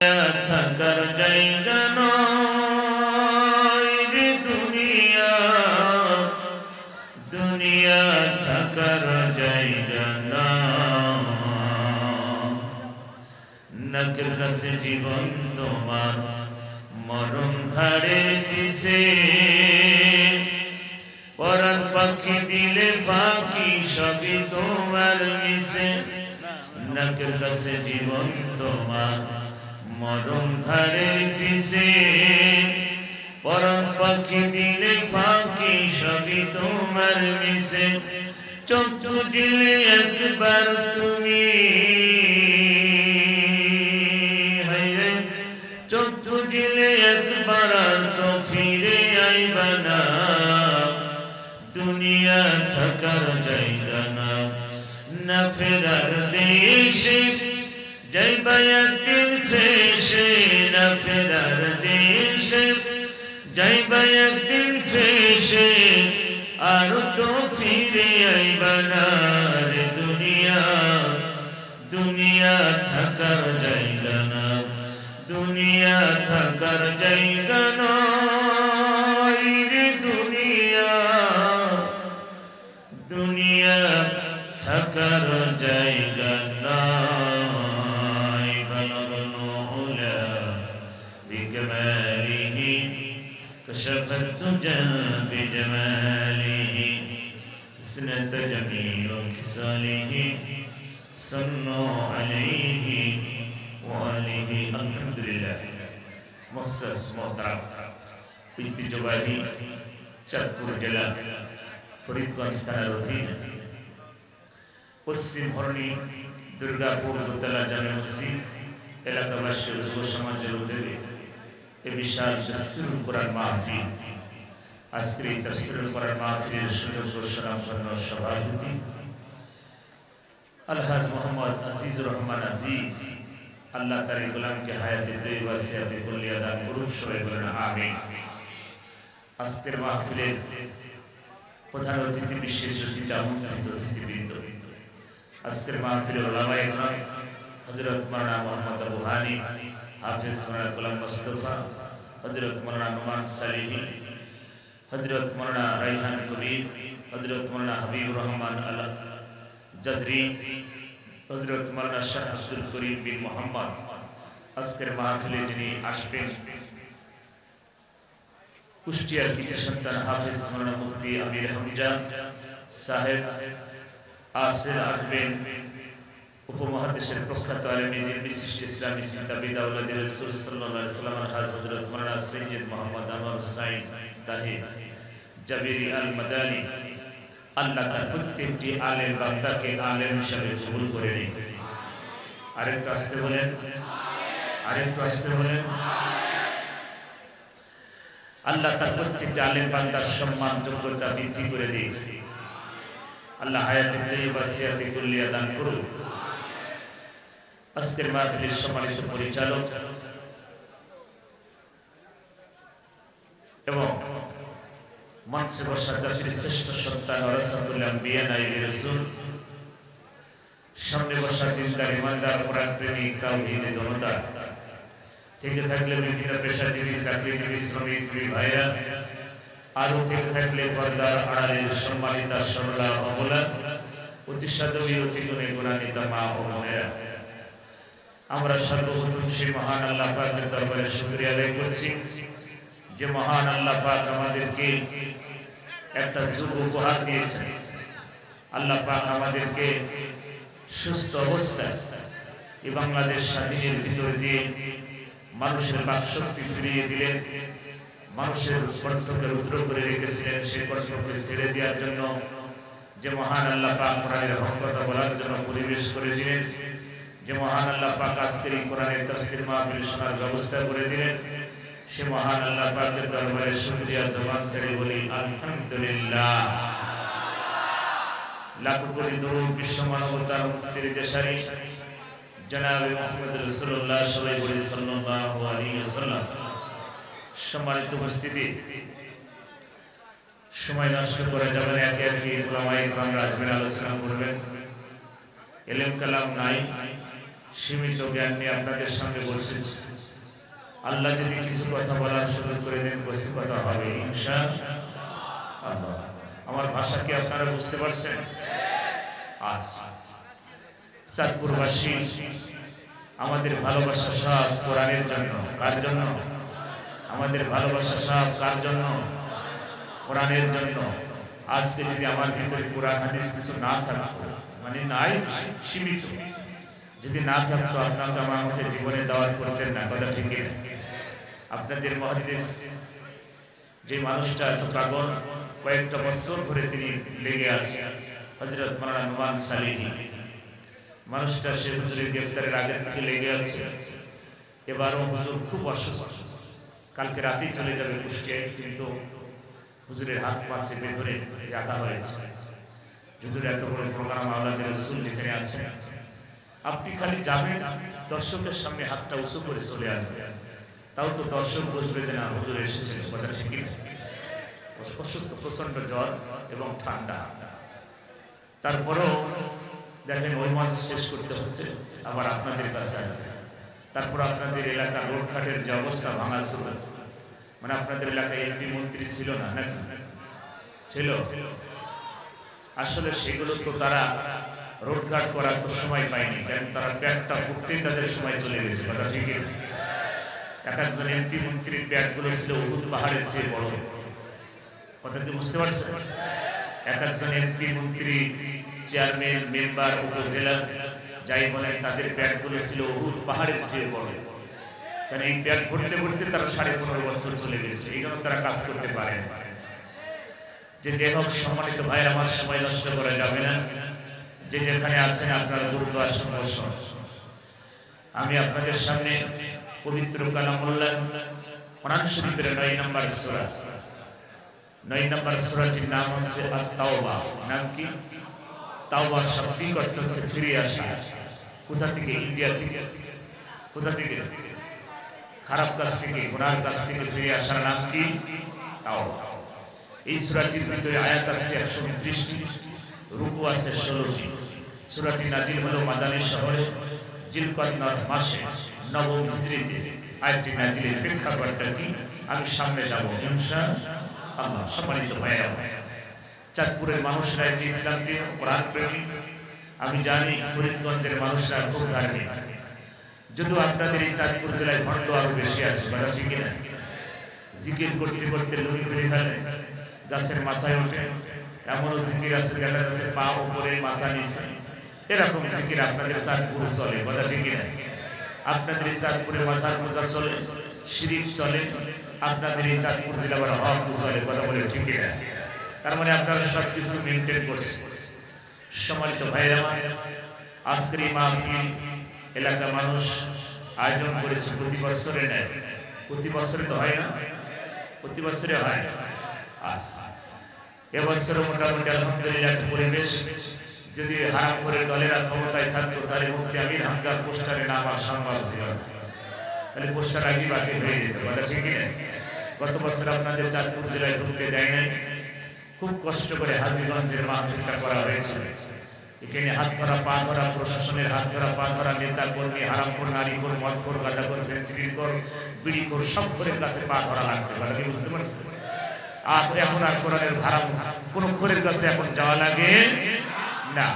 থাকার জায়গা রে দুনিয়া। দুনিয়া থাকার জায়গা নকের কাছে জীবন তোমার মরণ ঘাড়ে পিছে পরাণ পাখি দিলে ফাঁকি সবই তোমার মিশে। নকের কাছে জীবন তোমার মরণ ঘরে পিছে পরাণ পাখি দিলে ফাঁকি সবই তোমার মিশে। চোখ দিলে একবার তুমি। হায়রে দিলে একবার তো ফিরে আইবা না। দুনিয়া থাকার জায়গা না না ফেরার দেশে। যাইবা একদিন না ফেরার দেশে যাইবা একদিন ফেসে আর তো ফিরে আইবা না রে দুনিয়া দুনিয়া থাকার জায়গা না, দুনিয়া থাকার জায়গা নয় দুনিয়া দুনিয়া থাকার بجماله سنة جميع خصاله صلوا عليه وآله الحمد لله মহাসাস মহতারাম ঐতিহ্যবাহী চাঁদপুর জেলা ফরিদগঞ্জ থানার অধীন পশ্চিম হরণী দুর্গাপুর দোতলা জামে মসজিদ এলাকাবাসী ও যুব সমাজের উদ্যোগে এ বিশাল তফসিরুল কোরআন মাহফিল আজকের এই তফসিরুল কোরআন মাহফিলের সুযোগ্য সুনামধন্য সভাপতি। আলহাজ মোহাম্মদ আজিজুর রহমান আজিজ, আল্লাহ তার গোলামকে হায়াতে তৈবা সিয়াতে কল্লিয়া দান করুন সবাই বলেন আমিন। আজকের মাহফিলের প্রধান অতিথি, বিশেষ অতিথি, আমন্ত্রিত অতিথিবৃন্দ। আজকের মাহফিলের ওলামায়ে ইকরাম হযরত মাওলানা মোহাম্মদ আবু হানি, হাফেজ মাওলানা গোলাম মুস্তাফা, হযরত মাওলানা নুমান সালিহি হযরত মাওলানা রাইহান কবির, হযরত মাওলানা হাবিবুর রহমান আল জাজরি, হযরত মাওলানা শাহ আব্দুল করিম বিন মোহাম্মদ। আজকের মাহফিলে যিনি আসবেন, কুষ্টিয়ার কৃতি সন্তান হাফেজ মাওলানা মুফতি আমির হামজা সাহেব আসের আসবেন। উপমহাদেশের প্রখ্যাত আলমীদের বিশিষ্ট ইসলামী চিন্তাবিদ আউলাদ রাসূল সাল্লাল্লাহু আলাইহি ওয়াসাল্লাম হযরত মাওলানা সৈয়দ মোহাম্মদ আনোয়ার হুসাইন তাহির জাবিরি আল মাদানী আল্লাহ তার প্রত্যেকটি আলেম বান্দাকে আলেম হিসাবে কবুল করে নিন আরেকটু আসতে বলেন আরেকটু আসতে বলেন আল্লাহ তার প্রত্যেকটা আলেম বান্দার সম্মান যোগ্যতা বৃদ্ধি করে দিন আল্লাহ হায়াতে তৈবা সিয়াতে কুল্লিয়া দান করুন আজকের মাহফিলের সম্মানিত পরিচালক এবং মঞ্চে বসা জাতির শ্রেষ্ঠ সন্তান সামনে ইমানদার তাওহীদের জনতা। থেকে থাকলে বিভিন্ন শ্রমিক ভাইরা আরও থেকে থাকলে পর্দার সম্মানিতা সরলা আমরা সর্বপ্রথম সেই মহান আল্লাহ দরবারে আদায় করছি। যে মহান আল্লাহ পাক আমাদেরকে একটা যুগ উপহার দিয়েছে। আল্লাহ পাক আমাদেরকে সুস্থ অবস্থায় এই বাংলাদেশ স্বাধীনের ভিতর দিয়ে মানুষের বাক শক্তি ফিরিয়ে দিলেন। মানুষের কর্তব্য রুদ্র করে রেখেছিলেন সে কর্তব্য ছেড়ে দেওয়ার জন্য যে মহান আল্লাহ পাক কোরআনের হকতা বলার জন্য পরিবেশ করে করেছিলেন যে মহান আল্লাহ পাক আজকের এই কোরআনের তফসির মাহফিল শোনার ব্যবস্থা করে দিলেন। সে মহান আল্লাহ পাকের দরবারে শুকরিয়া জবান ছেড়ে বলি আলহামদুলিল্লাহ লাখ কোটি দরুদ বিশ্ব মানবতার মুক্তির দেশারি জনাবে মুহাম্মদ রাসূলুল্লাহ সাল্লাল্লাহু আলাইহি ওয়াসাল্লাম সম্মানিত উপস্থিতি সময় নষ্ট করে যাবেন একে একে ওলামায়ে کرام রাজবেন আলোচনা করবেন এলেম কালাম নাই সীমিত জ্ঞান নিয়ে আপনাদের সামনে বসেছি আল্লাহ যদি কিছু কথা বলার শুরু করে দেন কথা হবে আমার ভাষা কি আপনারা বুঝতে পারছেন? আচ্ছা। চাঁদপুরবাসী, আমাদের ভালোবাসা সব কোরআনের জন্য। কার জন্য? আমাদের ভালোবাসা সব কার জন্য? কোরআনের জন্য। আজকে যদি আমার ভিতরে কোরআন হাদিস কিছু না থাকতো মানে নাই, সীমিত। যদি না থাকতো আপনাকে আমার মধ্যে জীবনে দাওয়াত করতেন না, কথা ঠিক আপনাদের মহাদেশ যে মানুষটা, এত পাগল, কয়েকটা বছর ধরে তিনি লেগে আছে হজরত মারানা নুমান সালিহি। মানুষটা সে হুজুরের গ্রেপ্তারের আগে থেকে লেগে আছে। এবারও হুজুর খুব অসুস্থ। কালকে রাতেই চলে যাবে কুষ্টিয়ায়, কিন্তু হুজুরের হাত পা চেপে ধরে রাখা হয়েছে। হুজুর এত বড় প্রোগ্রাম আল্লাহ রসুল যেখানে আছে আপনি খালি যাবেন, দর্শকের সামনে হাতটা উঁচু করে চলে আসবেন। তাও তো দর্শক বুঝবে যে, না, হুজুর এসেছেন কথা ঠিকই অসুস্থ প্রচণ্ড জ্বর এবং ঠান্ডা। তারপরেও দেখেন, ওই মাস শেষ করতে হচ্ছে, আবার আপনাদের কাছে। তারপর আপনাদের এলাকার রোডঘাটের যে অবস্থা ভাঙা ছিল মানে আপনাদের এলাকায় এমপি মন্ত্রী ছিল না ছিল। আসলে সেগুলো তো তারা রোডঘাট করার তো সময় পায়নি কারণ তারা প্যাকটা ফুটতেই তাদের সময় চলে গেছে, কথা ঠিকই না? এক একজন এমপি মন্ত্রীর ব্যাগগুলো ছিল উহুদ পাহাড়ের চেয়ে বড়। কথা কি বুঝতে পারছেন? এক একজন এমপি মন্ত্রী, চেয়ারম্যান, মেম্বার, উপজেলা, যাই বলেন, তাদের ব্যাগগুলো ছিল উহুদ পাহাড়ের চেয়ে বড়। কারণ এই ব্যাগ ভরতে ভরতে তারা সাড়ে পনেরো বছর চলে গেছে, এই জন্য তারা কাজ করতে পারে যে যে হোক সম্মানিত ভাই আমার সময় নষ্ট করা যাবে না। যে যেখানে আছেন আপনারা দ্রুত আসুন আমি আপনাদের সামনে পবিত্র কালামুল্লাহ কোরআন শরীফের নয় নম্বর সূরা। নয় নম্বর সূরাটির নাম হচ্ছে আত-তাওবা। নাম কি? তাওবা শাব্দিক অর্থ হচ্ছে ফিরে আসা। কোথা থেকে? ইন্ডিয়া থেকে। কোথা থেকে? খারাপ কাজ থেকে, গুনার কাজ থেকে ফিরে আসার নাম কি? তাওবা। এই সূরাটির ভিতরে আয়াত আছে একশো উনত্রিশটি। রুকু আছে ষোলোটি সূরাটি নাজিল হলো মাদানী শহরে জিলকদ মাসে নবম হিজরিতে। আয়াতটি নাজিলের প্রেক্ষাপটটা কি আমি সামনে যাব, ইনশা আল্লাহ। সম্মানিত ভাইয়া চাঁদপুরের মানুষরা একটি ইসলাম প্রিয়, কোরআন প্রেমী। আমি জানি ফরিদগঞ্জের মানুষরা খুব ধার্মিক। যদিও আপনাদের এই চাঁদপুর জেলায় ভণ্ড আরও বেশি আছে, কথা ঠিক না জিকির করতে করতে লুঙ্গি ফেলে ফেলে গাছের মাথায় ওঠে। এমনও জিকির আছে দেখা যাচ্ছে পা উপরে মাথা নিচে। এরকম জিকির আপনাদের চাঁদপুর চলে, কথা ঠিক না আপনাদের এই চাঁদপুরে মাথার মোজা চলে, শিরিক চলে, আপনাদের এই চাঁদপুর জেলা আবার হক চলে, কথা বলে ঠিক না তার মানে আপনারা সব কিছু মেনটেন করছেন সম্মানিত ভাইরা আজকের এই মাহফিল এলাকার মানুষ আয়োজন করেছে প্রতি বছরে নেয় প্রতি বছরে তো হয় না? প্রতি বছরে হয় আচ্ছা। এবছরও মোটামুটি আলহামদুলিল্লাহ একটা পরিবেশ। যদি হারাম করে দলেরা ক্ষমতায় থাকতো, তাহলে মুক্তি আমির হামদার পোস্টারে নাম আর সংবাদ ছিল। তাহলে পোস্টার আগে বাকি হয়ে যেত, কথা ঠিক না? গত বছর আপনাদের চাঁদপুর জেলায় ঢুকতে দেয় নাই। খুব কষ্ট করে হাজিগঞ্জের মাহফিলটা করা হয়েছিল এখানে হাত ধরা, পা ধরা, প্রশাসনের হাত ধরা, পা ধরা, নেতা কর্মী হারাম কর নারী কর মদ কর গাঁজা কর ফেন্সিডিল কর বিড়ি কর সব করে কাছে পা ধরা লাগছে, কথা বুঝতে পারছেন? আর এখন আর কোরআনের ভাড়া কোন খোরের কাছে এখন যাওয়া লাগে? না।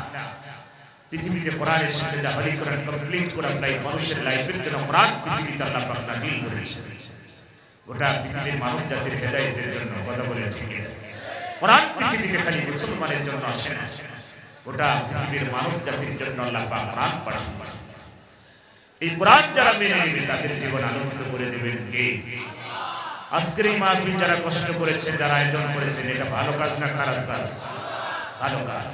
পৃথিবীতে কোরআন এসেছে যা হলি কোরআন কমপ্লিট কোরআন লাইফ মানুষের লাইফের জন্য কোরআন পৃথিবীতে আল্লাহ পাক নাজিল করেছে। গোটা পৃথিবীর মানব জাতির হেদায়েতের জন্য কথা বলে ঠিক কোরআন পৃথিবীতে খালি মুসলমানের জন্য আসে না। গোটা পৃথিবীর মানব জাতির জন্য আল্লাহ পাক কোরআন পাঠিয়েছেন এই কোরআন যারা মেনে নেবে, তাদের জীবন আলোকিত করে দেবেন কে? আজকের এই মাহফিল যারা কষ্ট করেছেন যারা আয়োজন করেছেন, এটা ভালো কাজ না খারাপ কাজ? ভালো কাজ।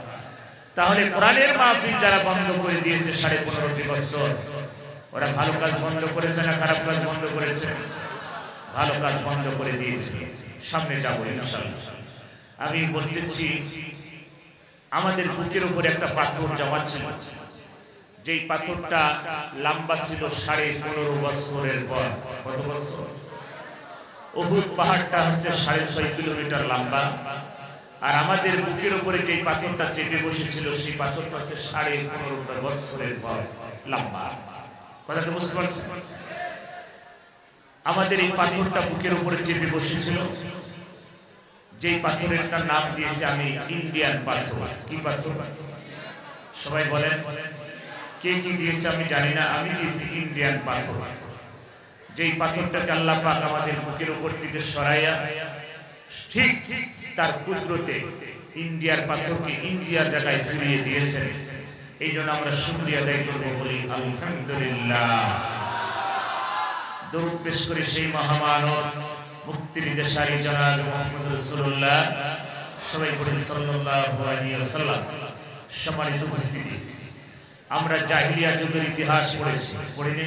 তাহলে কোরআনের মাহফিল যারা বন্ধ করে দিয়েছে সাড়ে পনেরোটি বছর, ওরা ভালো কাজ বন্ধ করেছে না খারাপ কাজ বন্ধ করেছে? ভালো কাজ বন্ধ করে দিয়েছে। সামনে যাব আমি বলতেছি, আমাদের বুকের উপর একটা পাথর জমা ছিল। যেই পাথরটা লম্বা ছিল সাড়ে পনেরো বছরের পর। কত বছর? অহুদ পাহাড়টা হচ্ছে সাড়ে ছয় কিলোমিটার লম্বা। আর আমাদের বুকের উপরে যে পাথরটা চেপে বসেছিল, সেই পাথরটা হচ্ছে সাড়ে পনেরোটা বছরের পর লম্বা। কথাটা বুঝতে পারছেন? আমাদের এই পাথরটা বুকের উপরে চেপে বসেছিল। যেই পাথরের তার নাম দিয়েছি আমি, ইন্ডিয়ান পাথর। কি পাথর? সবাই বলেন। কে কি দিয়েছে আমি জানি না। আমি দিয়েছি ইন্ডিয়ান পাথর। যেই পাথরটাকে আল্লাহ পাক আমাদের বুকের উপর থেকে সরাইয়া, ঠিক তার কুদরতে ইন্ডিয়ার পাথরকে ইন্ডিয়ার জায়গায় ফিরিয়ে দিয়েছেন। এই জন্য আমরা শুক্রিয়া আদায় করব, বলি আলহামদুলিল্লাহ। দরুদ পেশ করে সেই মহামানব মুক্তির দেশারি জনাব মোহাম্মদ রাসূলুল্লাহ, সবাই বলি ওয়াসাল্লাম, সম্মানিত উপস্থিতি। আমরা জাহিলিয়া যুগের ইতিহাস পড়েছি, পড়িনি?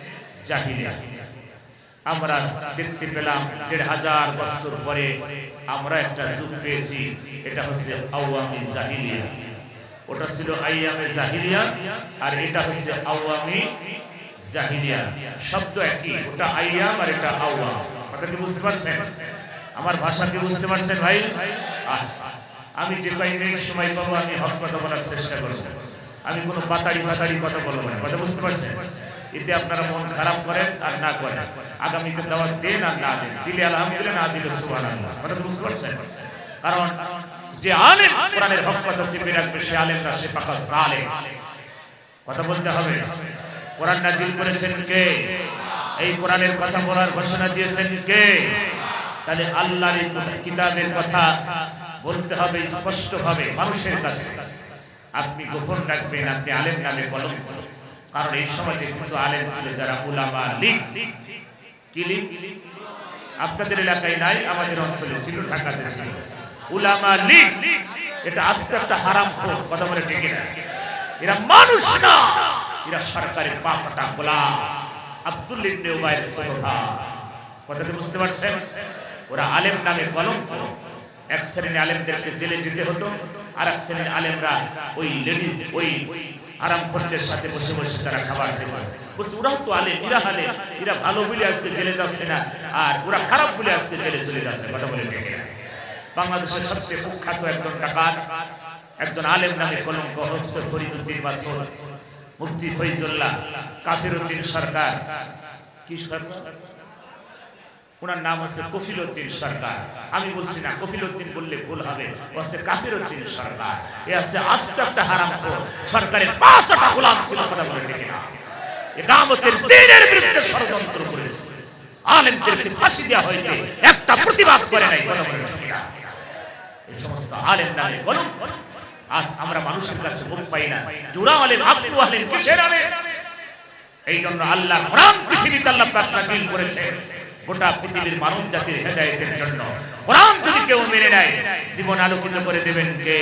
জাহিলিয়া আমরা দেখতে পেলাম দেড় হাজার বছর পরে আমরা একটা যুগ পেয়েছি, এটা হচ্ছে আওয়ামী জাহিলিয়া ওটা ছিল আইয়ামে জাহিলিয়া আর এটা হচ্ছে আওয়ামী জাহিলিয়া শব্দ একই, ওটা আইয়াম আর এটা আওয়াম। কথা কি বুঝতে পারছেন? আমার ভাষা কি বুঝতে পারছেন ভাই? আমি যে কয়েক সময় পাবো, আমি হক কথা বলার চেষ্টা করব। আমি কোনো বাতাড়ি বাতাড়ি কথা বলব না, কথা বুঝতে পারছেন? এতে আপনারা মন খারাপ করেন আর না করেন। আগামীতে দাওয়াত দেন আর না দেন। দিলে আলহামদুলিল্লাহ, না দিলে সুবহানাল্লাহ। বুঝতে পারছেন? কারণ যে আলেম কোরআনের হক কথা চেপে রাখবে, সে আলেম না সে পাকা জালেম। কথা বলতে হবে? কোরআন নাজিল করেছেন কে? এই কোরআনের কথা বলার ঘোষণা দিয়েছেন কে? তাহলে আল্লাহর কিতাবের কথা বলতে হবে স্পষ্ট ভাবে মানুষের কাছে। আপনি গোপন রাখবেন, আপনি আলেম নামে কলম কারণ এই সমাজে কিছু আলেম ছিল, যারা উলামা লিগ কি লিগ আপনাদের এলাকায় নাই, আমাদের অঞ্চলে ছিল, ঢাকাতে ছিল। উলামা লিগ, এটা আস্তে আস্তে হারাম খোর, কথা বলে ঠিক না এরা মানুষ না, এরা সরকারের পাঁচটা গোলাম, আব্দুল ইবনে উবাইর সোহা কথাটা বুঝতে পারছেন? ওরা আলেম নামে কলঙ্ক। এক শ্রেণির আলেমদেরকে জেলে দিতে হতো আর এক শ্রেণির আলেমরা ওই লেডি, ওই আরাম খদ্দের সাথে বসে বসে তারা খাবার খেত। বলছে, ওরাও তো আলেম, এরা আলেম, এরা ভালো বলে আজকে জেলে যাচ্ছে না, আর ওরা খারাপ বলে আজকে জেলে চলে যাচ্ছে। কথা বলে বাংলাদেশের সবচেয়ে কুখ্যাত একজন ডাকাত, একজন আলেম নামে কলঙ্ক হচ্ছে ফরিদুদ্দিন মাসুদ, মুফতি ফৈজুল্লাহ কাফির উদ্দিন সরকার। কি সরকার? ওনার নাম হচ্ছে কফিল উদ্দিন সরকার। আমি বলছি না কফিল উদ্দিন বললে ভুল হবে হচ্ছে কাফির উদ্দিন সরকার। এ হচ্ছে আস্তে আস্তে হারাম সরকারের পাঁচটা গোলাম ছিল কথা বলে ঠিক না একামতের দিনের বিরুদ্ধে ষড়যন্ত্র করেছে। আলেমদেরকে ফাঁসি দেওয়া হয়েছে, একটা প্রতিবাদ করে নাই, কথা বলে এই সমস্ত আলেম নামে বলুন আজ আমরা মানুষের কাছে মুখ পাই না। জুরা আলেম, আব্দু আলেম কিসের আলেম এই জন্য আল্লাহ কোরআন পৃথিবীতে আল্লাহ প্রার্থনা করেছে গোটা পৃথিবীর মানব জাতির হেদায়েতের জন্য। কোরআন যদি কেউ মেনে নেয়, জীবন আলোকিত করে দেবেন কে?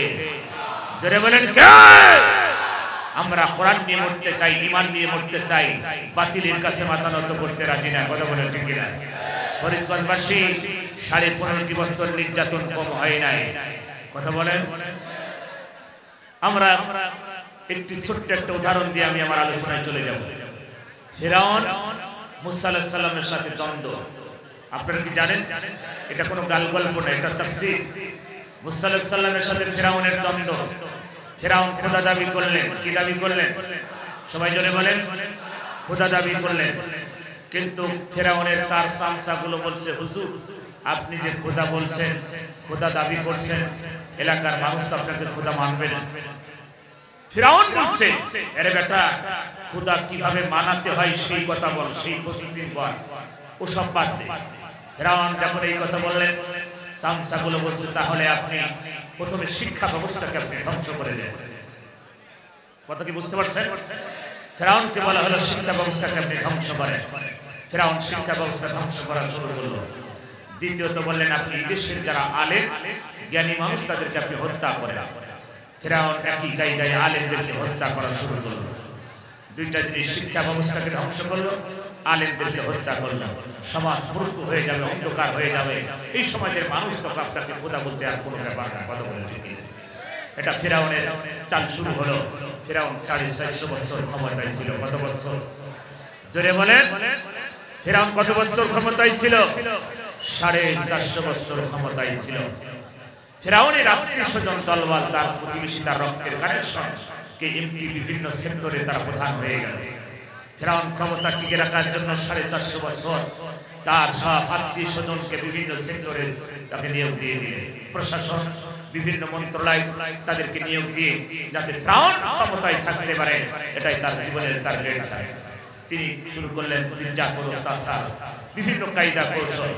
জোরে বলেন কে? আমরা কোরআন নিয়ে মরতে চাই ইমান নিয়ে মরতে চাই, বাতিলের কাছে মাথা নত করতে রাজি না, কথা বলে ঠিক না ফরিদগঞ্জবাসী, সাড়ে পনেরোটি বছর নির্যাতন কম হয় নাই। কথা বলেন? আমরা একটি ছোট্ট একটা উদাহরণ দিয়ে আমি আমার আলোচনায় চলে যাব। ফেরাউন মুসা আলাইহিস সাথে দ্বন্দ্ব। আপনারা কি জানেন? এটা কোনো গাল গল্প না, এটা তাফসীর। মুসা আলাইহিস সাথে ফেরাউনের দ্বন্দ্ব। ফেরাউন খোদা দাবি করলেন। কি দাবি করলেন? সবাই জনে বলেন। খোদা দাবি করলেন। কিন্তু ফেরাউনের তার সামসাগুলো বলছে, হুজুর, আপনি যে খোদা বলছেন, খোদা দাবি করছেন, এলাকার মানুষ তো আপনাকে খোদা মানবে না। ফিরাউন বলছে, আরে বেটা, খোদা কীভাবে মানাতে হয় সেই কথা বল, সেই প্রসেসিং কর, ও সব বাদ দে। ফিরাউন যখন এই কথা বললেন সামসাগুলো বলছে, তাহলে আপনি প্রথমে শিক্ষা ব্যবস্থাকে আপনি ধ্বংস করে দেন। কথা কি বুঝতে পারছেন? ফেরাউনকে বলা হলো, শিক্ষা ব্যবস্থাকে আপনি ধ্বংস করেন। ফেরাউন শিক্ষা ব্যবস্থা ধ্বংস করা শুরু করল দ্বিতীয়ত বললেন, আপনি দেশের যারা আলেম, জ্ঞানী মানুষ, তাদেরকে আপনি হত্যা করেন। ফেরাউন একই গায়ে গায়ে আলেমদেরকে হত্যা করা শুরু করল। দুইটা জিনিস শিক্ষা ব্যবস্থাকে ধ্বংস করল, আলেমদেরকে হত্যা করল। সমাজ মূর্খ হয়ে যাবে, অন্ধকার হয়ে যাবে। এই সমাজের মানুষ তো আপনাকে খোদা বলতে আর কোনো কথা বলে এটা ফেরাউনের চাল শুরু হলো। ফেরাউন সাড়ে চারশো বছর ক্ষমতায় ছিল। কত বছর? জোরে বলেন। ফেরাউন কত বছর ক্ষমতায় ছিল? সাড়ে চারশো বছর ক্ষমতায় ছিল। ফেরাউনের আত্মীয় স্বজন দলবল তার প্রতিবেশী তার রক্তের কানেকশন কে এমপি বিভিন্ন সেক্টরে তারা প্রধান হয়ে গেল। ফেরাউন ক্ষমতা টিকে রাখার জন্য সাড়ে চারশো বছর তার সব আত্মীয় স্বজনকে বিভিন্ন সেক্টরে তাকে নিয়োগ দিয়ে দিলে। প্রশাসন, বিভিন্ন মন্ত্রণালয় তাদেরকে নিয়োগ দিয়ে যাতে ফেরাউন ক্ষমতায় থাকতে পারে, এটাই তার জীবনের তার তিনি শুরু করলেন বিভিন্ন কায়দা কৌশল।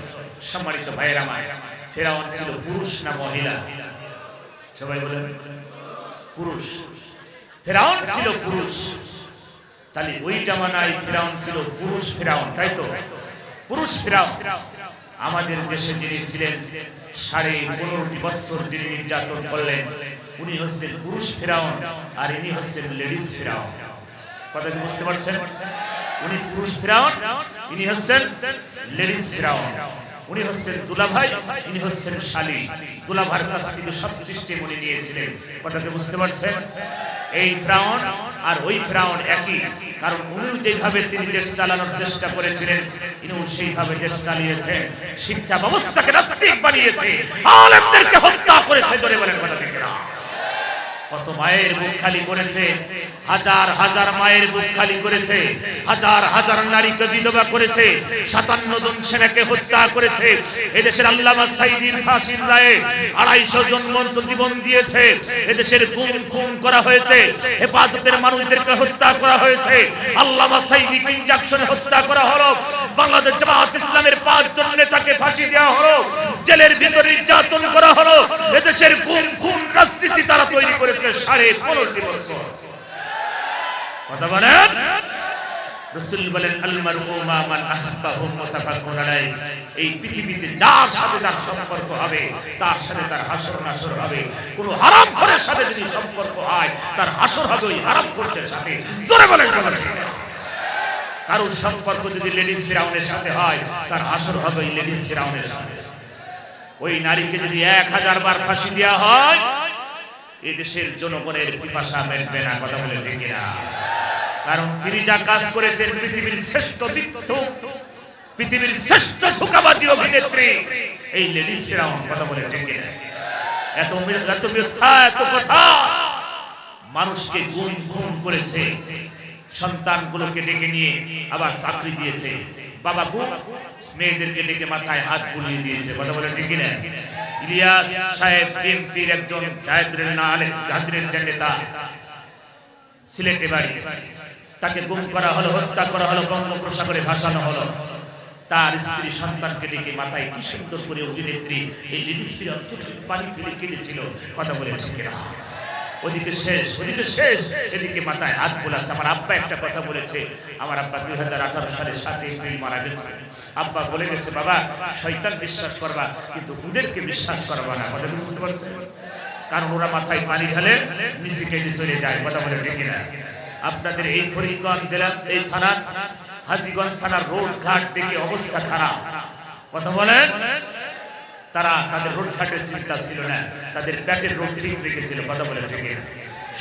সম্মানিত ভাইয়েরা মায় ফেরাউন ছিল পুরুষ না মহিলা? সবাই বলেন, পুরুষ। ফেরাউন ছিল পুরুষ। তাহলে ওই জামানায় ফেরাউন ছিল পুরুষ ফেরাউন, তাই তো? পুরুষ ফেরাউন। আমাদের দেশে যিনি ছিলেন, সাড়ে পনেরোটি বছর যিনি নির্যাতন করলেন, উনি হচ্ছেন পুরুষ ফেরাউন আর ইনি হচ্ছেন লেডিস ফেরাউন। কথা বুঝতে পারছেন? উনি পুরুষ ফেরাউন, ইনি হচ্ছেন লেডিস ফেরাউন। উনি হচ্ছেন দুলাভাই, ইনি হচ্ছেন শালী। দুলাভার কাছ থেকে সব সৃষ্টি বলে নিয়েছিলেন। কথাকে বুঝতে পারছেন? এই ফ্রাউন আর ওই ফ্রাউন একই, কারণ উনিও যেভাবে তিনি দেশ চালানোর চেষ্টা করেছিলেন, ইনিও সেইভাবে দেশ চালিয়েছেন। শিক্ষা ব্যবস্থাকে রাস্তিক বানিয়েছে। আলেমদেরকে হত্যা করেছে বলে বলেন কথা কত মায়ের বুক খালি করেছে, হাজার হাজার মায়ের বুক খালি করেছে, হাজার হাজার নারীকে বিধবা করেছে, সাতান্ন জন সেনাকে হত্যা করেছে। এদেশের আল্লামা সাইদির ফাঁসির রায়ে আড়াইশো জন মন্ত জীবন দিয়েছে। এদেশের গুম খুন করা হয়েছে, হেফাজতের মানুষদেরকে হত্যা করা হয়েছে। আল্লামা সাইদি ইঞ্জাকশনে হত্যা করা হলো। বাংলাদেশ জামাত ইসলামের পাঁচজন নেতাকে ফাঁসি দেওয়া হলো। জেলের ভিতরে নির্যাতন করা হলো। এদেশের গুম খুন রাজনীতি তারা তৈরি করেছে। সাড়ে পনেরোটি বছর কথা বলেন? সম্পর্ক যদি কারোর সম্পর্ক যদি লেডিস ফিরাউনের সাথে হয়, তার হাসর হবে ওই লেডিস ফিরাউনের সাথে। ওই নারীকে যদি এক হাজার বার ফাঁসি দেওয়া হয় এই দেশের জনগণের পিপাসা মেটবে না কথা বলে না কারণ তিনি যা কাজ করেছেন পৃথিবীর শ্রেষ্ঠ বৃদ্ধ পৃথিবীর শ্রেষ্ঠ ধোকাবাদী অভিনেত্রী, এই লেডিস কথা বলে না এত এত মিথ্যা, এত কথা মানুষকে গুম গুম করেছে। সন্তানগুলোকে ডেকে নিয়ে আবার চাকরি দিয়েছে। বাবা গুম, মেয়েদেরকে ডেকে মাথায় হাত বুলিয়ে দিয়েছে, কথা বলে ঠিক না ইলিয়াস সাহেব বিএনপির একজন জাহেদের নালে জাহেদের নেতা, সিলেটে বাড়ি। তাকে গুম করা হলো, হত্যা করা হলো, বঙ্গোপসাগরে ভাসানো হলো। তার স্ত্রী সন্তানকে ডেকে মাথায় কি সুন্দর করে অভিনেত্রী এই লেডিস পানি ফেলে কেঁদেছিল। কথা বলে ঠিক না। ওদিকে শেষ ওদিকে শেষ। এদিকে মাথায় হাত বোলাচ্ছে। আমার আব্বা একটা কথা বলেছে। আমার আব্বা দুই হাজার আঠারো সালের সাথে এপ্রিল মারা গেছে। আব্বা বলে গেছে, বাবা, শয়তান বিশ্বাস করবা, কিন্তু ওদেরকে বিশ্বাস করবা না। কথা বুঝতে পারছেন? কারণ ওরা মাথায় পানি ঢালে নিচে কেটে চলে যায়, কথা বলে ঠিক না। আপনাদের এই ফরিদগঞ্জ জেলা, এই থানার হাজিগঞ্জ থানার রোড ঘাট দেখে অবস্থা খারাপ। কথা বলেন? তারা তাদের রোড ঘাটের চিন্তা ছিল না, তাদের প্যাটের রোগ ঠিক রেখেছিল কথা বলে না।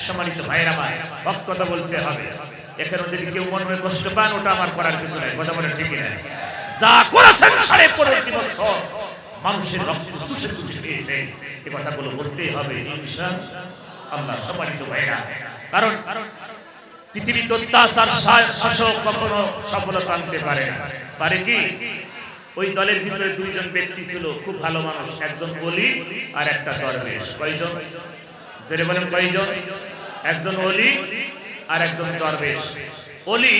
সম্মানিত ভাইরা ভাই হক কথা বলতে হবে। এখানে যদি কেউ মনে কষ্ট পান, ওটা আমার করার কিছু নাই, কথা বলে ঠিক না। যা করেছেন সাড়ে পনেরোটি বছর, মানুষের রক্ত চুষে চুষে খেয়েছে এ কথাগুলো বলতেই হবে আল্লাহ, সম্মানিত ভাইরা কারণ পৃথিবীতে অত্যাচার শাসক কখনো সফলতা আনতে পারে না। পারে কি? ওই দলের ভিতরে দুইজন ব্যক্তি ছিল, খুব ভালো মানুষ, একজন বলি আর একটা দরবেশ। কয়জন? জেরে বলেন, কয়জন? একজন অলি আর একজন দরবেশ। অলি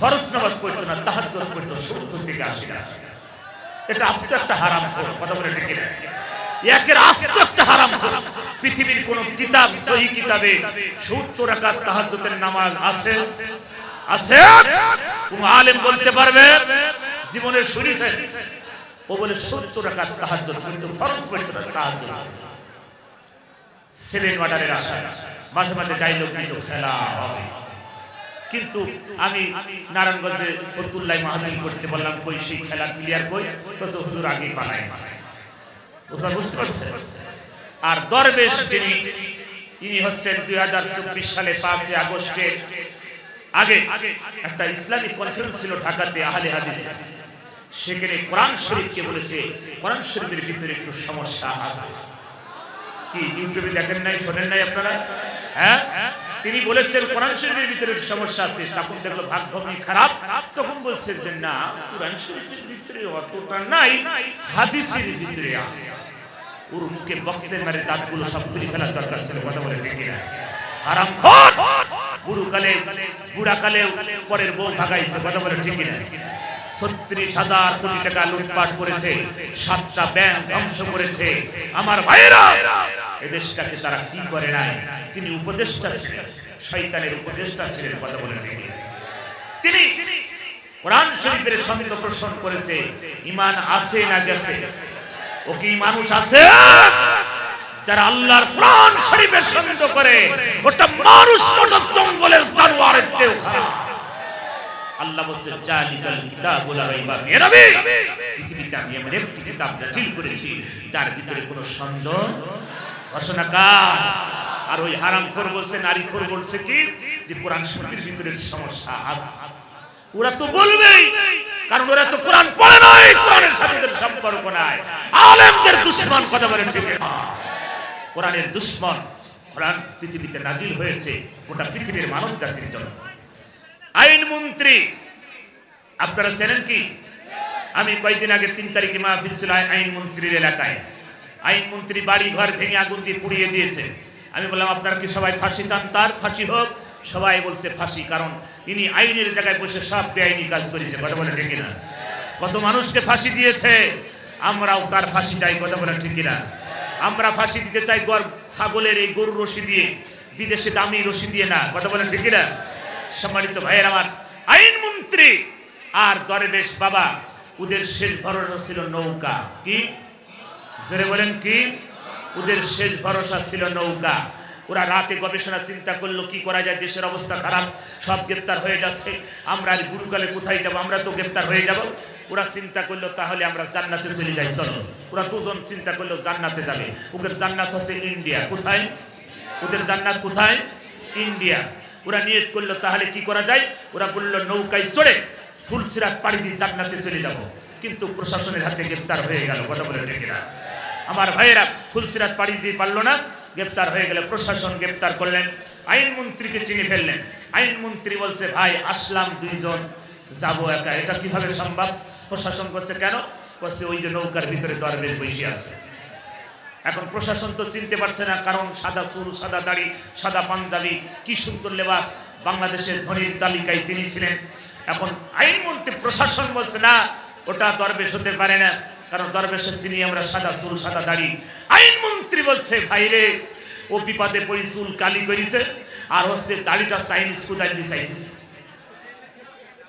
ফরজ নামাজ পড়তো না তাহার করতো সত্তর থেকে আশি এটা আস্ত একটা হারাম কথা বলে ঠিক না একের আস্ত একটা হারাম পৃথিবীর কোন কিতাব, সহি কিতাবে সত্তর রাকাত তাহাজ্জুদের নামাজ আছে? আছে? কোন আলেম বলতে পারবে? জীবনের শুনেছেন। ও বলে, সত্তর রাকাত তাহাজ্জুদ, কিন্তু ফরজ পড়তো না, তাহাজ্জুদ। সেভেন ওয়াটারের আশা, মাঝে মাঝে ডাইলগ দিত খেলা হবে। কিন্তু আমি নারায়ণগঞ্জে ফতুল্লাহ মাহফিল করতে বললাম, কই সেই খেলা প্লেয়ার কই? বলছে, হুজুর আগে ওটা বুঝতে পারছেন আর দরবেশ তিনি, ইনি হচ্ছেন দুই হাজার চব্বিশ সালে পাঁচই আগস্টের আগে একটা ইসলামী কনফারেন্স ছিল ঢাকাতে, আহলে হাদিস। সেখানে কোরআন শরীফকে বলেছে, কোরআন শরীফের ভিতরে একটু সমস্যা আছে। কি, ইউটিউবে দেখেন নাই, শোনেন নাই আপনারা? হ্যাঁ? তিনি বলেছেন, কোরআন শরীফের ভিতরে সমস্যা আছে। তখন দেখল ভাগ্যভূমি খারাপ, তখন বলছেন যে, না, কোরআন শরীফের ভিতরে অতটা নাই, হাদিসের ভিতরে আছে। ওর মুখে বক্সের মারে, দাঁতগুলো সব খুলে ফেলার দরকার ছিল, কথা বলে দেখি না আরাম বুড়ো কালে, বুড়া কালে পরের বউ ভাগাইছে, কথা বলে ঠিক না ছত্রিশ হাজার কোটি টাকা লুটপাট করেছে, সাতটা ব্যাংক ধ্বংস করেছে। আমার এদেশটাকে তারা কি করে নাই? তিনি ছিলেন উপদেষ্টা ছিলেন কথা বলে তিনি কোরআন শরীফের সঙ্গে প্রশ্ন করেছে, ইমান আছে না গেছে? ও কি মানুষ আছে? যারা আল্লাহর কোরআন শরীফের সঙ্গে করে, ওটা মানুষ জঙ্গলের জানোয়ারের চেয়েও খারাপ। আল্লাহ বলছে জালিকাল কিতাবুল রাইবা নবী, পৃথিবীতে আমি এমন একটি কিতাব নাজিল করেছি, যার ভিতরে কোনো সন্দেহ ঘোষণা কার? আর ওই হারাম খোর বলছে, নারী খোর বলছে কি? যে কোরআন শরীফের ভিতরে সমস্যা আছে। ওরা তো বলবেই, কারণ ওরা তো কোরআন পড়ে নাই, কোরআনের সাথে সম্পর্ক নাই। আলেমদের দুশ্মন কথা বলে ঠিক। কোরআনের দুশ্মন কোরআন পৃথিবীতে নাজিল হয়েছে, গোটা পৃথিবীর মানব জাতির জন্য। আইন মন্ত্রী। আপনারা চেনেন কি? আমি কয়েকদিন আগে তিন তারিখে মাহফিল ছিল আই- আইন মন্ত্রীর এলাকায়। আইন মন্ত্রী বাড়ি ঘর ভেঙে আগুন দিয়ে পুড়িয়ে দিয়েছে। আমি বললাম, আপনারা কি সবাই ফাঁসি চান? তার ফাঁসি হোক। সবাই বলছে, ফাঁসি, কারণ ইনি আইনের জায়গায় বসে সব বেআইনি কাজ করেছে। কথা বলে ঠিক না কত মানুষকে ফাঁসি দিয়েছে। আমরাও তার ফাঁসি চাই, কথা বলে ঠিক না আমরা ফাঁসি দিতে চাই গর ছাগলের এই গরুর রশি দিয়ে। বিদেশে দামি রশি দিয়ে না, কথা বলে ঠিক না সম্মানিত ভাইয়ের আমার আইন মন্ত্রী আর দরবেশ বাবা, ওদের শেষ ভরসা ছিল নৌকা। কি? জোরে বলেন কি? ওদের শেষ ভরসা ছিল নৌকা। ওরা রাতে গবেষণা চিন্তা করল, কি করা যায়, দেশের অবস্থা খারাপ, সব গ্রেপ্তার হয়ে যাচ্ছে। আমরা আর গুরুকালে কোথায় যাব? আমরা তো গ্রেপ্তার হয়ে যাব। ওরা চিন্তা করল, তাহলে আমরা জান্নাতে চলে যাই, চলো। ওরা দুজন চিন্তা করল, জান্নাতে যাবে। ওদের জান্নাত হচ্ছে ইন্ডিয়া। কোথায়? ওদের জান্নাত কোথায়? ইন্ডিয়া। ওরা নিয়ত করল, তাহলে কি করা যায়? ওরা বলল, নৌকায় চড়ে ফুলসিরাত পাড়ি দিয়ে জান্নাতে চলে যাব। কিন্তু প্রশাসনের হাতে গ্রেপ্তার হয়ে গেল, কথা বলে ডেকেরা আমার ভাইয়েরা ফুলসিরাত পাড়ি দিয়ে পারল না, গ্রেপ্তার হয়ে গেলে প্রশাসন গ্রেপ্তার করলেন আইনমন্ত্রীকে চিনে ফেললেন। আইনমন্ত্রী বলছে, ভাই, আসলাম দুইজন, যাব একা, এটা কীভাবে সম্ভব? প্রশাসন করছে কেন? করছে ওই যে নৌকার ভিতরে দরবেশ বসে আছে। এখন প্রশাসন তো চিনতে পারছে না, কারণ সাদা চুল, সাদা দাড়ি, সাদা পাঞ্জাবি, কি সুন্দর লেবাস বাংলাদেশের ধনীর তালিকায় তিনি ছিলেন। এখন আইনমন্ত্রী প্রশাসন বলছে, না, ওটা দরবেশ হতে পারে না, কারণ দরবেশের চিনি আমরা সাদা চুল, সাদা দাড়ি। আইনমন্ত্রী বলছে ভাইরে ও বিপদে পড়ি, চুল কালি করিছে, আর হচ্ছে দাড়িটা চাইনিজ কোথায় দিয়ে চাইছে।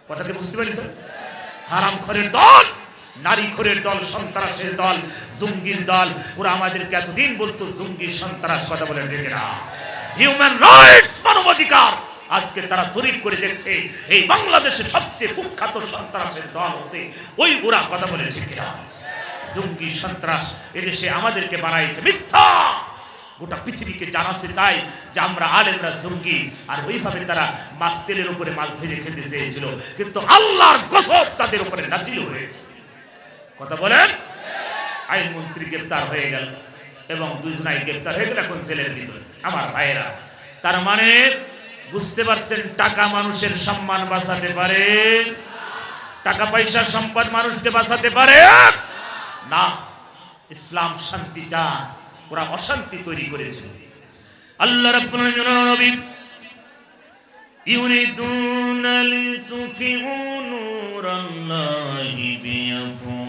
কথাটা বুঝতে পারিছেন? হারাম খরের দল নারী খরের দল, সন্ত্রাসের দল, জঙ্গির দল। ওরা আমাদেরকে এতদিন বলতো, জঙ্গি, সন্ত্রাস কথা বলে ডেকে না হিউম্যান রাইটস মানবাধিকার। আজকে তারা জরিপ করে দেখছে, এই বাংলাদেশের সবচেয়ে কুখ্যাত সন্ত্রাসের দল হতে ওই ওরা কথা বলে ঠিক জঙ্গি, সন্ত্রাস, এদেশে আমাদেরকে বানাইছে মিথ্যা। গোটা পৃথিবীকে জানাতে চাই যে আমরা আলেমরা জঙ্গি, আর ওইভাবে তারা মাছ তেলের উপরে মাছ ভেজে খেতে চেয়েছিল। কিন্তু আল্লাহর গসব তাদের উপরে নাজিল হয়েছে। কথা বলেন? আইন মন্ত্রী গ্রেপ্তার হয়ে গেল এবং দুজনাই গ্রেপ্তার হয়ে গেল এখন জেলের ভিতরে। আমার ভাইয়েরা, তার মানে বুঝতে পারছেন, টাকা মানুষের সম্মান বাঁচাতে পারে? টাকা পয়সা সম্পদ মানুষকে বাঁচাতে পারে? না, ইসলাম শান্তি চান, ওরা অশান্তি তৈরি করেছে। আল্লাহ রাব্বুল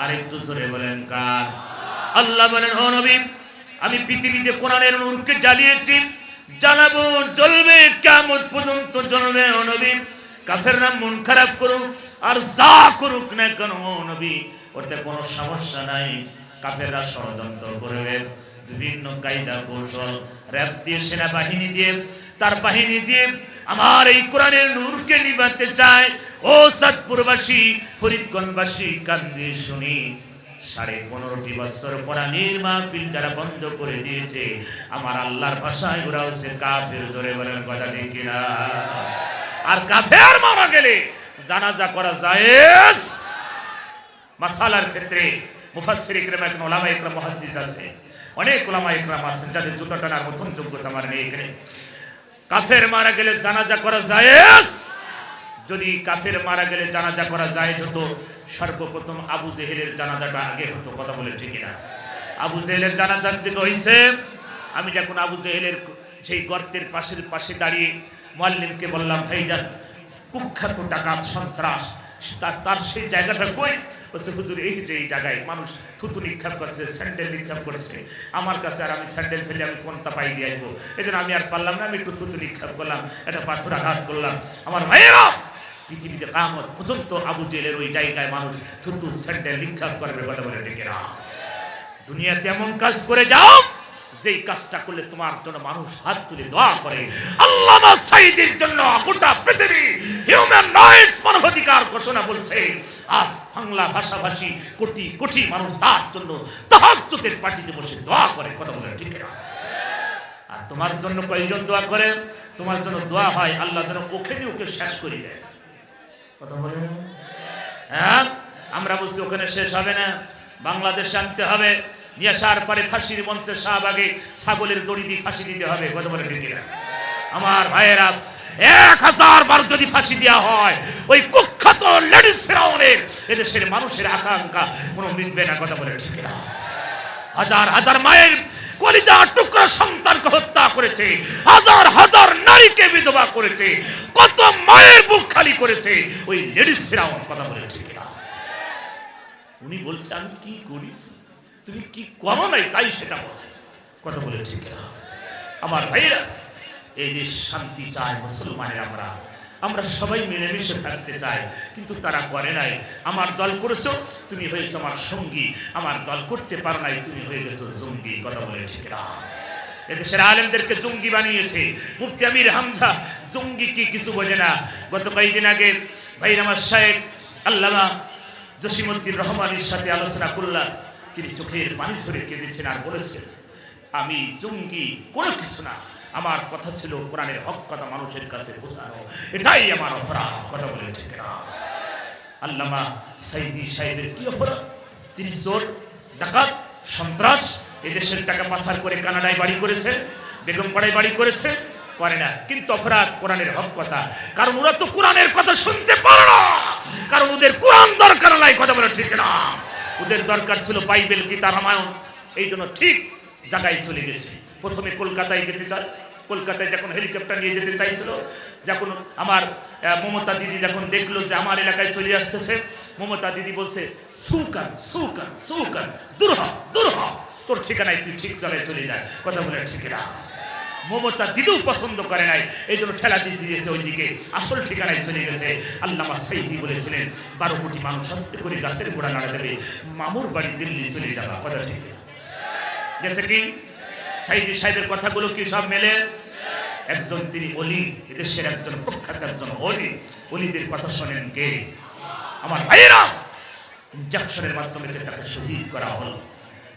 আর একটু জোরে বলেন কার? আল্লাহ বলেন, ও নবী, আমি পৃথিবীতে কোরআনের নূরকে জ্বালিয়েছি জ্বালাবো জ্বলবে কেমন পর্যন্ত জ্বলবে, ও নবী। কাফেররা মন খারাপ করুক, আর যা করুক না কেন, ও নবী ওতে কোনো সমস্যা নাই। কাফেররা ষড়যন্ত্র করবে, বিভিন্ন কায়দা কৌশল, র্যাব দিয়ে, সেনাবাহিনী দিয়ে, তার বাহিনী দিয়ে, আমার এই কোরআনের নূরকে নিবাতে চায় ও সাতপুরবাসী, ফরিদগঞ্জবাসী কান দিয়ে শুনি। সাড়ে পনেরোটি বছর কোরআনের মাহফিল যারা বন্ধ করে দিয়েছে, আমার আল্লাহর ভাষায় ওরা হচ্ছে কাফের, জোরে বলেন কথা ঠিক কিনা? আর কাফের মারা গেলে জানাজা করা যায় মাসালার ক্ষেত্রে মুফাসসির ইকরাম এখন ওলামা ইকরাম, মুহাদ্দিস আছে। অনেক ওলামা ইকরাম আছেন যাদের জুতা টানার মতন যোগ্যতা আমার নেই এখানে। কাফের মারা গেলে জানাজা করা জায়েজ? যদি কাফের মারা গেলে জানাজা করা যায় হতো, সর্বপ্রথম আবু জেহেলের জানাজাটা আগে হতো, কথা বলে ঠিক না আবু জেহেলের জানাজা থেকে হয়েছে আমি যখন আবু জেহেলের সেই গর্তের পাশের পাশে দাঁড়িয়ে মোয়াল্লিমকে বললাম ভাইজান কুখ্যাত ডাকাত, সন্ত্রাস তার সেই জায়গাটা কই? বলছে, হুজুর, এই যে এই জায়গায় মানুষ থুতু নিক্ষেপ করছে, স্যান্ডেল নিক্ষেপ করেছে, আমার কাছে আর আমি স্যান্ডেল ফেলে আমি কোনটা পাই দিয়ে আসব? এই আমি আর পারলাম না, আমি একটু থুতু নিক্ষেপ করলাম, একটা পাথর আঘাত করলাম। আমার ভাইয়েরা পৃথিবীতে কামত পর্যন্ত আবু জেলের ওই জায়গায় মানুষ থুতু স্যান্ডেল নিক্ষেপ করবে বলে বলে ডেকে না দুনিয়াতে এমন কাজ করে যাও, যেই কাজটা করলে তোমার জন্য মানুষ হাত তুলে দোয়া করে। আল্লামা সাইদের জন্য গোটা পৃথিবী হিউম্যান রাইটস মানবাধিকার ঘোষণা বলছে। আজ বাংলা ভাষাভাষী কোটি কোটি মানুষ তার জন্য তাহাজ্জুদের পার্টিতে বসে দোয়া করে কথা বলে, ঠিক না? আর তোমার জন্য কয়জন দোয়া করে? তোমার জন্য দোয়া হয়, আল্লাহ যেন ওখানে ওকে শেষ করে দেয়। হ্যাঁ আমরা বলছি ওখানে শেষ হবে না। বাংলাদেশে আনতে হবে। নিয়ে আসার পরে ফাঁসির মঞ্চে শাহবাগে ছাগলের দড়ি দিয়ে ফাঁসি দিতে হবে। কথা বলে আমার ভাইয়েরা, এক হাজার বার যদি ফাঁসি দেওয়া হয়, ওই কুখ্যাত লেডিস ফেরাউনের, এদেশের মানুষের আকাঙ্ক্ষা কোনো মিটবে না। কথা বলে ঠিক না হাজার হাজার মায়ের কলিজা টুকরা সন্তানকে হত্যা করেছে। হাজার হাজার নারীকে বিধবা করেছে, কত মায়ের বুক খালি করেছে, ওই লেডিস ফেরাউন কথা বলে ঠিক না। উনি বলছে, আমি কি করেছি তুমি কি করো নাই? তাই সেটা বলছে কথা বলে ঠিক না। আমার ভাইরা এই যে শান্তি চায়, মুসলমানের আমরা। আমরা সবাই মিলেমিশে থাকতে চাই, কিন্তু তারা করে নাই। আমার দল করেছ, তুমি হয়েছো আমার সঙ্গী। আমার দল করতে পারো নাই, তুমি হয়ে গেছো জঙ্গি। কথা বলে ঠিক না। এদেশের আলেমদেরকে জঙ্গি বানিয়েছে। মুফতি আমির হামজা জঙ্গি কি কিছু বোঝে না। গত কয়েকদিন আগে ভাই আমার সাহেব আল্লামা জসিমুদ্দিন রহমানের সাথে আলোচনা করলাম। তিনি চোখের পানি সরে কেঁদেছেন আর বলেছেন, আমি জঙ্গি কোনো কিছু না। আমার কথা ছিল কোরআনের হক কথা মানুষের কাছে বোঝানো। এটাই আমার অপরাধ। কথা বলে ঠিক না আল্লামা সাইদি সাহেবের কি অপরাধ? তিনি চোর, ডাকাত, সন্ত্রাস এদেশের টাকা পাচার করে কানাডায় বাড়ি করেছে, বেগম পাড়ায় বাড়ি করেছে, করে না। কিন্তু অপরাধ কোরআনের হক কথা। কারণ ওরা তো কোরআনের কথা শুনতে পারে না। কারণ ওদের কোরআন দরকার নাই, কথা বলে ঠিক না। ওদের দরকার ছিল বাইবেল, গীতা, রামায়ণ। এই জন্য ঠিক জায়গায় চলে গেছে। প্রথমে কলকাতায় যেতে চায়। কলকাতায় যখন হেলিকপ্টার নিয়ে যেতে চাইছিল, যখন আমার মমতা দিদি যখন দেখল যে আমার এলাকায় চলে আসতেছে, মমতা দিদি বলছে, সুকান সুকান সুকান দূর হ দূর হ তোর ঠিকানায় তুই ঠিক জায়গায় চলে যায় কথা বলে ঠিক না মমতা দিদিও পছন্দ করে নাই, এই জন্য ঠেলা দিয়ে দিয়েছে ওইদিকে। আসল ঠিকানায় চলে গেছে। আল্লামা সাইদি বলেছিলেন, বারো কোটি মানুষ আস্তে করে গাছের গোড়া নাড়া দেবে, মামুর বাড়ি দিল্লি চলে যাওয়া কথা ঠিক। গেছে কি? সাইদি সাহেবের কথাগুলো কি সব মেলে? একজন তিনি অলি, এদেশের একজন প্রখ্যাত একজন অলি। অলিদের কথা শোনেন কে? আমার ভাইয়েরা ইনজেকশনের মাধ্যমে তাকে শহীদ করা হলো।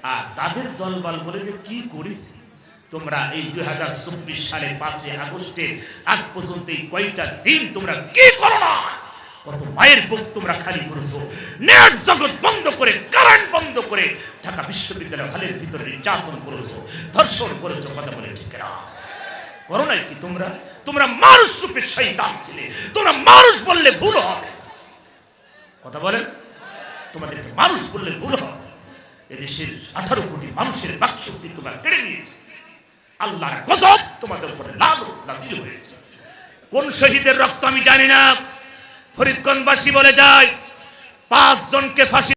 আর তাদের দলবল বলে যে কি করেছে? তোমরা এই দুই হাজার চব্বিশ সালে পাঁচই আগস্টে আজ পর্যন্ত এই কয়টা দিন তোমরা কি করো না? কত মায়ের বুক তোমরা খালি করেছ। নেট জগৎ বন্ধ করে কারেন্ট বন্ধ করে, ঢাকা বিশ্ববিদ্যালয় হলের ভিতরে নির্যাতন করেছ, ধর্ষণ করেছ, কথা বলে ঠিক না। করো নাই কি তোমরা? তোমরা মানুষ রূপে শৈতান ছিলে। তোমরা মানুষ বললে ভুল হবে। কথা বলেন? তোমাদেরকে মানুষ বললে ভুল হবে। এদেশের আঠারো কোটি মানুষের বাকশক্তি তোমরা কেড়ে নিয়েছে। আল্লাহর গজব তোমাদের উপরে লাভ লাভ হয়েছে। কোন শহীদের রক্ত আমি জানি না। ফরিদগঞ্জবাসী বলে যায় পাঁচ জনকে ফাঁসি